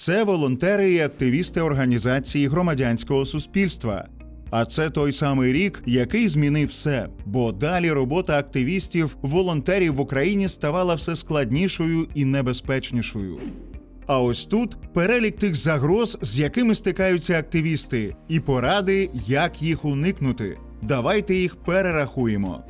Це волонтери і активісти організації громадянського суспільства. А це той самий рік, який змінив все. Бо далі робота активістів, волонтерів в Україні ставала все складнішою і небезпечнішою. А ось тут перелік тих загроз, з якими стикаються активісти, і поради, як їх уникнути. Давайте їх перерахуємо.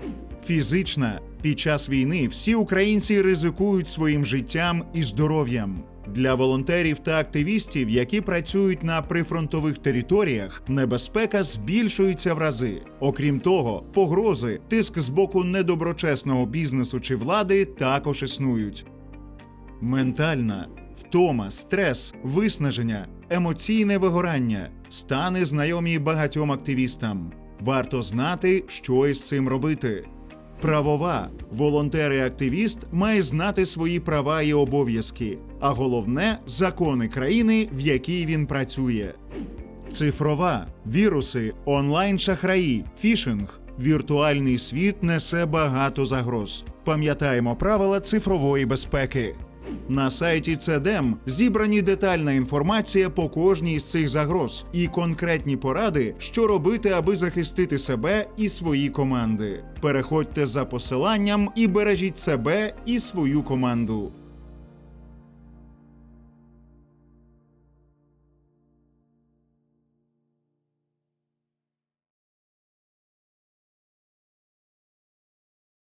Фізична під час війни всі українці ризикують своїм життям і здоров'ям. Для волонтерів та активістів, які працюють на прифронтових територіях, небезпека збільшується в рази. Окрім того, погрози, тиск з боку недоброчесного бізнесу чи влади також існують. Ментальна втома, стрес, виснаження, емоційне вигорання, стани знайомі багатьом активістам. Варто знати, що із цим робити. Правова волонтер і активіст має знати свої права і обов'язки, а головне закони країни, в якій він працює. Цифрова віруси, онлайн-шахраї, фішинг. Віртуальний світ несе багато загроз. Пам'ятаємо правила цифрової безпеки. На сайті ЦДЕМ зібрані детальна інформація по кожній з цих загроз і конкретні поради, що робити, аби захистити себе і свої команди. Переходьте за посиланням і бережіть себе і свою команду.